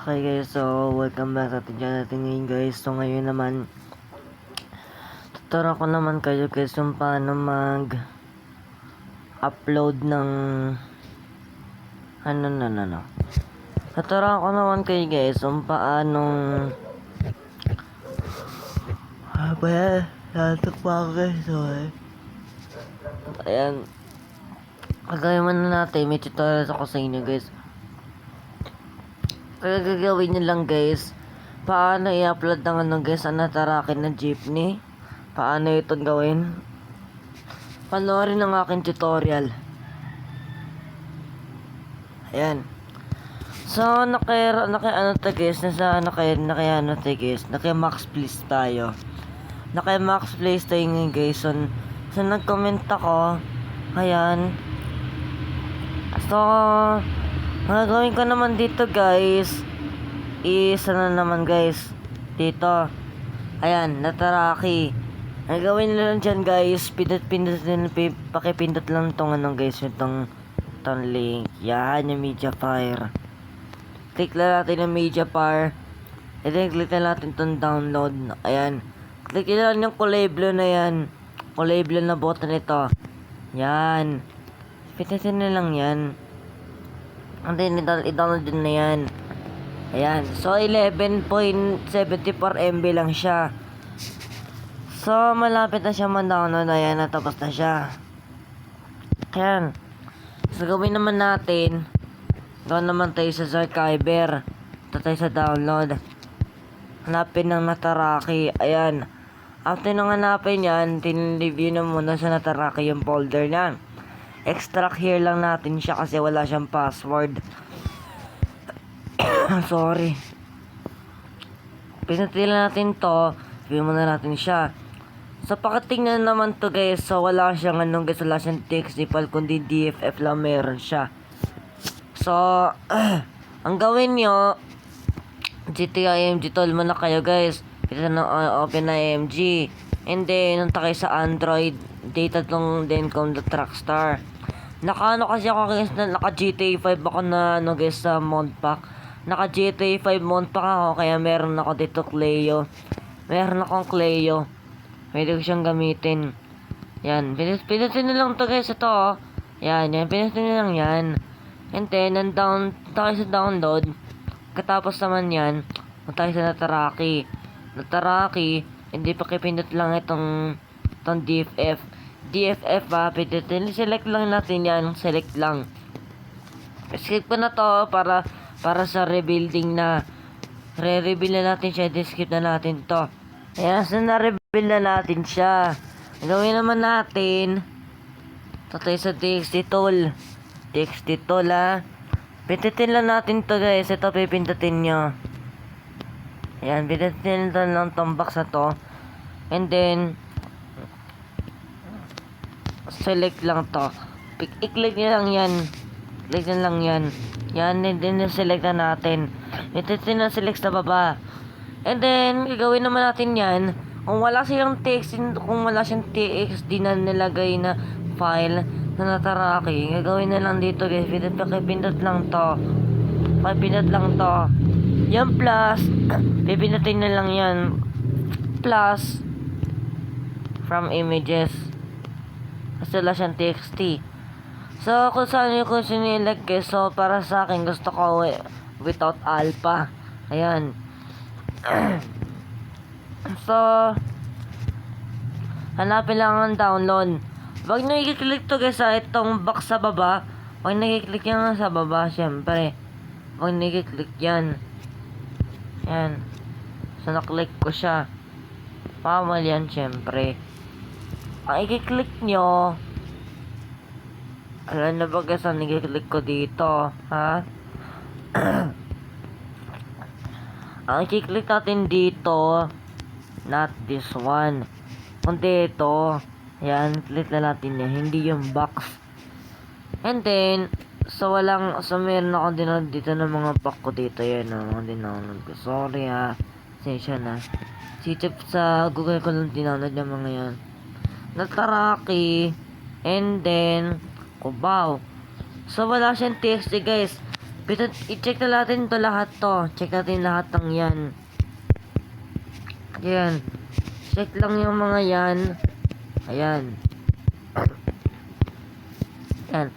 Okay guys, so welcome back sa ating channel natin ngayon guys. So ngayon naman, tuturo ko naman kayo guys kung paano mag upload ng ano na na na. Tuturo ko naman kayo guys kung paano Ah, ba? Latok pa ako guys, okay. Ayan. Kagaya man na natin, may tutorial ako sa inyo guys. Kaya gagawin nyo lang guys, paano i-upload ng ano guys, ang natarakin na jeepney. Paano ito gawin? Panoorin ang aking tutorial. Ayan. So, naka, naka ano to guys, nasa naka, naka ano to guys, naka max please tayo. Naka max please tayo ngayon guys. So, so nag-comment ako, ayan. So, ang gagawin ko naman dito guys, is ano naman guys, dito. Ayan, nataraki. Ang gawin nyo lang dyan guys, pindot-pindot din, pi- pakipindot lang tong ano guys, itong, itong link. Yan, yung media fire. Click lang natin yung media fire. And then click na natin itong download. Ayan. Click lang yung kulay blue na yan. Kulay blue na button ito. Yan. Pindutin na lang yan. And then, i-down- i-download din na yan. Ayan. So, 11.74 MB lang siya. So, malapit na siya ma-download. Ayan, natapos na siya. Ayan. So, gawin naman natin. Doon naman tayo sa Archiver. Ito tayo sa download. Hanapin ng Nataraki. Ayan. After nang hanapin yan, tinreview na muna sa Nataraki yung folder niya. Extract here lang natin siya kasi wala siyang password. Sorry. Pinatila natin to. View muna natin siya. So, pakatingnan naman to guys. So, wala siyang anong guys. Wala siyang TXT file. Kundi DFF lang meron siya. So, ang gawin nyo, GTA IMG tol mo na kayo guys. Kita na uh, open na IMG. And then, nunta kayo sa Android. Data tong Dencom the Trackstar. Naka ano kasi ako guys, na, naka GTA 5 ako na ano guys sa mod pack. Naka GTA 5 mod pack ako kaya meron ako dito Cleo. Meron akong Cleo. Pwede ko siyang gamitin. Yan, pinutin na lang to guys ito oh. Yan, yan, pinutin na lang yan. And then, nang down, tayo sa download. Katapos naman yan, tayo sa Nataraki. Nataraki, hindi pa kipindot lang itong, itong DFF. DFF ba, pindutin, select lang natin yan, select lang. Skip ko na to para, para sa rebuilding na. Re-rebuild na natin siya, skip na natin to. Ayan, so na-rebuild na natin siya. Gawin naman natin, ito tayo sa TXT tool. TXT tool ha. Pindutin lang natin to guys. Ito pipindutin nyo. Ayan, pindutin lang tong box na to. And then, select lang to. I-click nyo lang yan. Click nyo lang yan. Yan, and then select na natin. Pindutin na select sa baba. And then, gagawin naman natin yan. Kung wala siyang text, kung wala siyang TXT na nilagay na file na nataraki, gagawin na lang dito guys. Pindot, pakipindot lang to. Pakipindot lang to. Yan plus, pipindutin na lang yan. Plus, from images. Siyang TXT. So, kung saan yung kung sinilag guys, so para sa akin gusto ko wi- without alpha. Ayan. so, hanapin lang ang download. Huwag nyo i-click to guys sa itong box sa baba. Huwag nyo i-click yan sa baba, syempre. Huwag nyo i-click yan. Yan. So, naklik ko siya. Pamal yan, syempre. Ang i-click nyo, alam na ba guys ang i-click ko dito, ha? ang i-click natin dito, not this one. Kundi ito, yan, click na natin yan, hindi yung box. And then, so walang, so meron ako din dito ng mga pack ko dito, yan, ang mga dinownload ko. Sorry ha, sensya na. Si Chip sa Google ko lang dinownload yung mga yan. Nataraki, and then, Cubao. So, wala siyang TXT guys. Pito, i-check na natin to lahat to. Check natin lahat ng yan. Ayan. Check lang yung mga yan. Ayan. Ayan.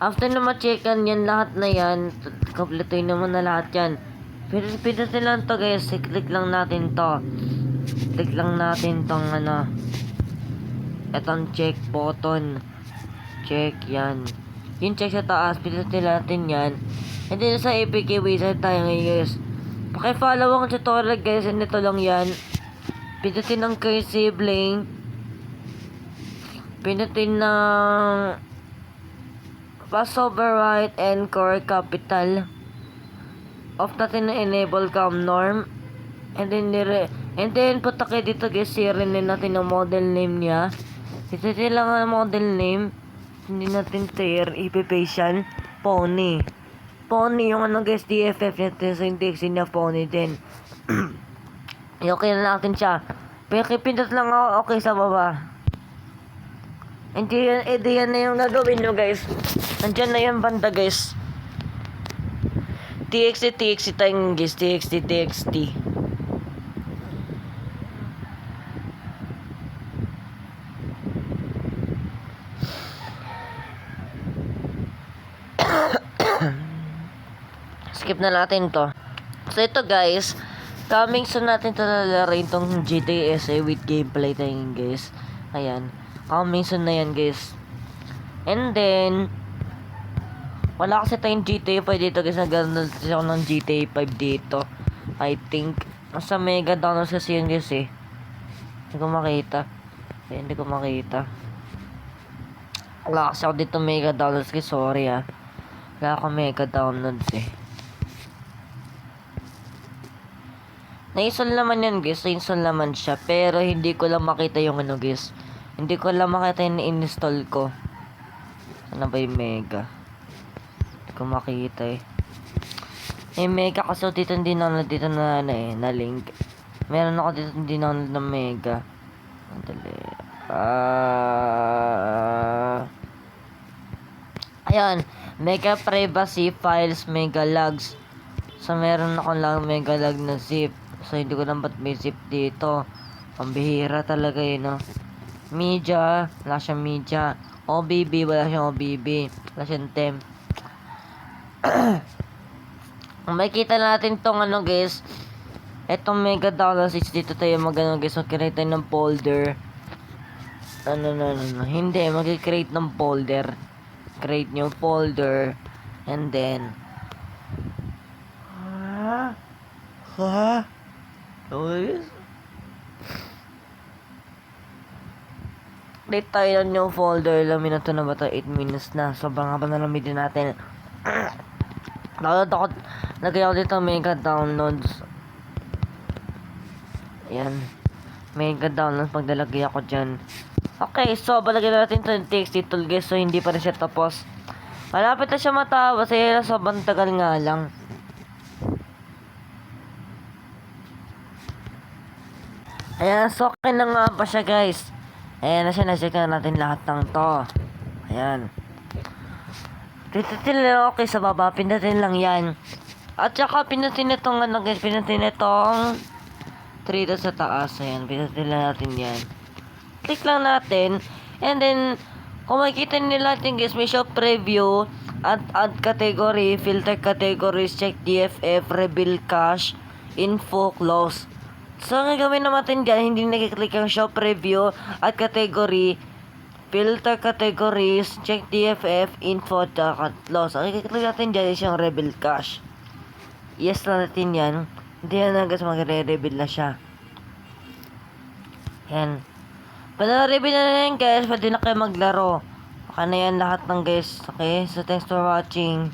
After na ma-checkan yan lahat na yan, kompletuin naman na lahat yan. Pindutin pindutin lang to guys. I-click lang natin to. Click lang natin tong ano. Etong check button. Check yan. Yung check sa taas, pindutin natin yan. And then sa APK wizard tayo ngayon guys. Pakifollow ang tutorial guys. And ito lang yan. Pindutin ng cursive link. Pindutin ng pass override and core capital. Off natin na enable cam norm. And then nire and then kayo dito guys, sirin natin ang model name niya. Dito lang ang model name. Hindi natin tier, ipipaste yan. Pony. Pony yung ano guys, DFF natin sa index niya pony din. okay na natin siya. Pero pindot lang ako okay sa baba. Hindi yan, edi yan na yung gagawin nyo guys. Nandyan na yung banda guys. TXT, TXT tayong guys. TXT, TXT. Skip na natin to. So ito guys, coming soon natin to lalarin tong GTA SA with gameplay tayo guys. Ayan. Coming soon na yan guys. And then, wala kasi tayong GTA 5 dito guys. Nagano'n ako ng GTA 5 dito. I think. Nasa mega downloads kasi yun guys eh. Hindi ko makita. Eh, hindi ko makita. Wala kasi ako dito mega downloads guys. Sorry ah. Wala ako mega downloads eh. Naisol naman yan guys. Naisol naman siya. Pero hindi ko lang makita yung ano guys. Hindi ko lang makita yung install ko. Ano ba yung mega? Hindi ko makita eh. Eh, mega kasi dito hindi na dito na ano eh, na link. Meron ako dito hindi na ng mega. Madali. Ah. Ayan. Mega privacy files, mega logs. So, meron ako lang mega log na zip. So, hindi ko lang ba't may zip dito. Pambihira talaga yun, no? Media. Wala siyang media. OBB. Wala siyang OBB. Wala siyang temp. Makikita natin tong ano guys, etong mega dollars is dito tayo magano guys, mag-create tayo ng folder. Ano, no, no, no. Hindi, mag-create ng folder. Create new folder. And then, ha? Ha? Oh, yes. Create tayo ng new folder. Ilang minuto na ba ito? 8 minutes na. Sobrang haba na lang video natin. Download ako. Lagay ako dito mega downloads. Ayan. Mega downloads pag nalagay ako dyan. Okay, so balagyan natin ito yung TXT tool guys. So hindi pa rin siya tapos. Malapit na siya matapos. Eh, sobrang tagal nga lang. Ayan, so okay na nga pa siya guys. Ayan na siya, na natin lahat ng to. Ayan. Pindutin lang okay sa baba, pindutin lang yan. At saka pindutin itong ano guys, pindutin itong 3 doon sa taas. Ayan, pindutin lang natin yan. Click lang natin. And then, kung makikita nila natin guys, may shop preview, add, add category, filter categories, check DFF, reveal cache, info, close. So, ang gagawin naman dyan, hindi nakiklik ang shop review at category, filter categories, check DFF, info, at close. Ang ikiklik natin dyan is yung reveal cache. Yes na natin yan. Hindi na guys magre-reveal na siya. Yan. Pag reveal na yan guys, pwede na kayo maglaro. Baka na yan lahat ng guys. Okay, so thanks for watching.